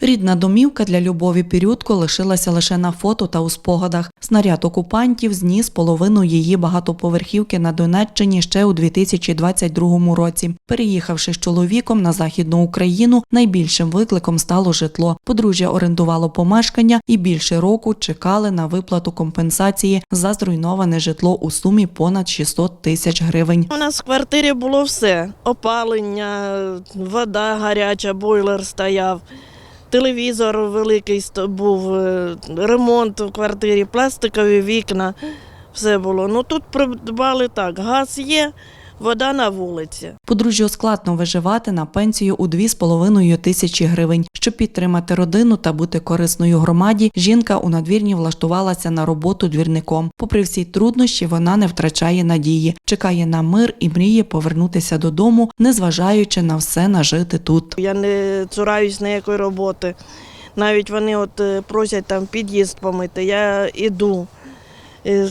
Рідна домівка для Любові Пірютко лишилася лише на фото та у спогадах. Снаряд окупантів зніс половину її багатоповерхівки на Донеччині ще у 2022 році. Переїхавши з чоловіком на західну Україну, найбільшим викликом стало житло. Подружжя орендувало помешкання і більше року чекали на виплату компенсації за зруйноване житло у сумі понад 600 тисяч гривень. У нас в квартирі було все: опалення, вода гаряча, бойлер стояв, телевізор великий був, е, ремонт в квартирі, пластикові вікна. Все було. Ну тут придбали так: газ є, вода на вулиці. Подружжю складно виживати на пенсію у 2,5 тисячі гривень. Щоб підтримати родину та бути корисною громаді, жінка у надвірні влаштувалася на роботу двірником. Попри всі труднощі, вона не втрачає надії, чекає на мир і мріє повернутися додому, незважаючи на все нажити тут. Я не цураюсь ніякої роботи. Навіть вони от е, просять там під'їзд помити, я іду.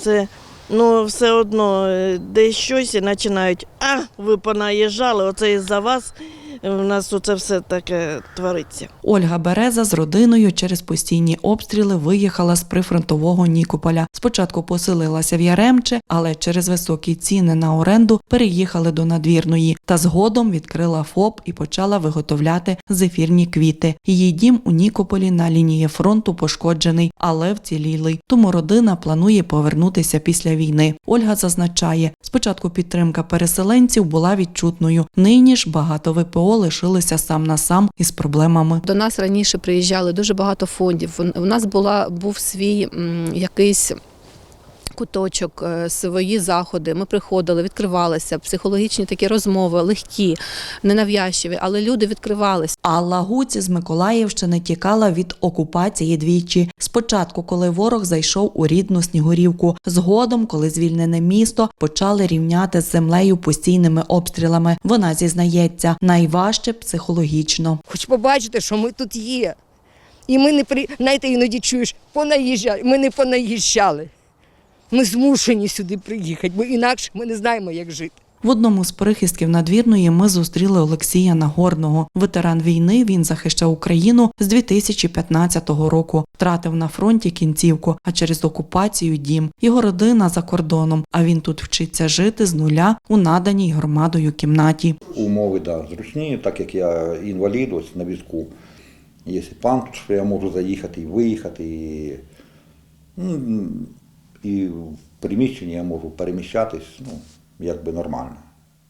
Це, ну, все одно е, десь щось і починають, а ви понаїжджали, оце із-за вас е, у нас оце все таке твориться. Ольга Береза з родиною через постійні обстріли виїхала з прифронтового Нікополя. Спочатку поселилася в Яремче, але через високі ціни на оренду переїхали до надвірної. Та згодом відкрила ФОП і почала виготовляти зефірні квіти. Її дім у Нікополі на лінії фронту пошкоджений, але вцілілий. Тому родина планує повернутися після війни. Ольга зазначає, спочатку підтримка переселенців була відчутною. Нині ж багато ВПО лишилися сам на сам із проблемами. До нас раніше приїжджали дуже багато фондів. У нас була був свій якийсь. Куточок, е, свої заходи. Ми приходили, відкривалися, психологічні такі розмови, легкі, ненав'язчиві, але люди відкривалися. Алла Гуць з Миколаївщини тікала від окупації двічі. Спочатку, коли ворог зайшов у рідну Снігурівку. Згодом, коли звільнене місто почали рівняти з землею постійними обстрілами. Вона зізнається, найважче психологічно. Хоч побачити, що ми тут є. І ми не при... знаєте, іноді чуєш, понаїжджали. Ми не понаїжджали. Ми змушені сюди приїхати, бо інакше ми не знаємо, як жити. В одному з прихистків надвірної ми зустріли Олексія Нагорного. Ветеран війни він захищав Україну з 2015 року. Втратив на фронті кінцівку, а через окупацію дім. Його родина за кордоном. А він тут вчиться жити з нуля у наданій громадою кімнаті. Умови да, зручні, так як я інвалід ось на візку. Є пан, тут, що я можу заїхати і виїхати. І, ну, і в приміщенні я можу переміщатись ну, якби нормально.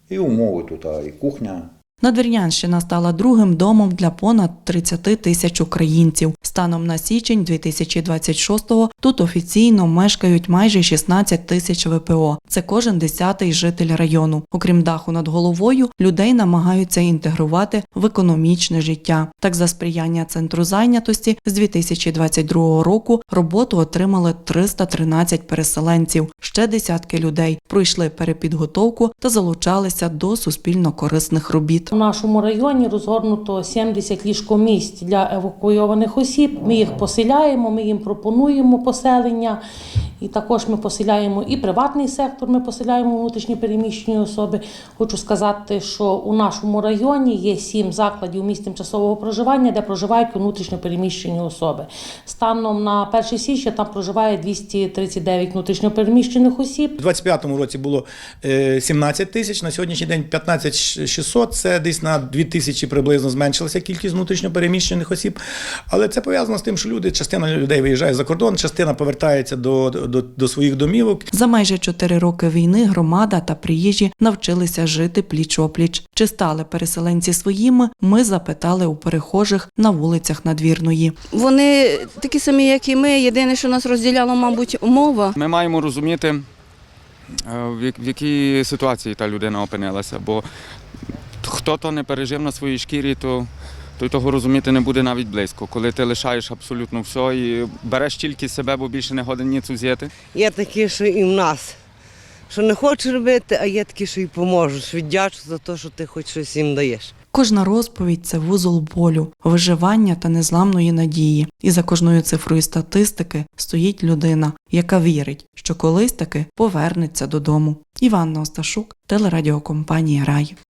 І умови тут, і кухня. Надвірнянщина стала другим домом для понад 30 тисяч українців. Станом на січень 2026-го тут офіційно мешкають майже 16 тисяч ВПО. Це кожен десятий житель району. Окрім даху над головою, людей намагаються інтегрувати в економічне життя. Так, за сприяння центру зайнятості з 2022 року роботу отримали 313 переселенців. Ще десятки людей пройшли перепідготовку та залучалися до суспільно корисних робіт. У нашому районі розгорнуто 70 ліжкомісць для евакуйованих осіб. Ми їх поселяємо, ми їм пропонуємо поселення. І також ми поселяємо і приватний сектор, ми поселяємо внутрішньо переміщені особи. Хочу сказати, що у нашому районі є сім закладів місць тимчасового проживання, де проживають внутрішньо переміщені особи. Станом на 1 січня там проживає 239 внутрішньо переміщених осіб. У 25-му році було е, 17 тисяч, на сьогоднішній день 15 600, це десь на 2 тисячі приблизно зменшилася кількість внутрішньо переміщених осіб. Але це пов'язано з тим, що люди, частина людей виїжджає за кордон, частина повертається до, до, до своїх домівок. За майже чотири роки війни громада та приїжджі навчилися жити пліч-опліч. Чи стали переселенці своїми? Ми запитали у перехожих на вулицях надвірної. Вони такі самі, як і ми. Єдине, що нас розділяло, мабуть, мова. Ми маємо розуміти, е, в якій ситуації та людина опинилася. Бо хто то не пережив на своїй шкірі, то той того розуміти не буде навіть близько. Коли ти лишаєш абсолютно все і береш тільки себе, бо більше не годен ні взяти. Є такі, що і в нас, що не хочуть робити, а є такі, що і поможуть, що віддячуть за те, що ти хоч щось їм даєш. Кожна розповідь це вузол болю, виживання та незламної надії. І за кожною цифрою статистики стоїть людина, яка вірить, що колись таки повернеться додому. Іванна Осташук, телерадіокомпанія Рай.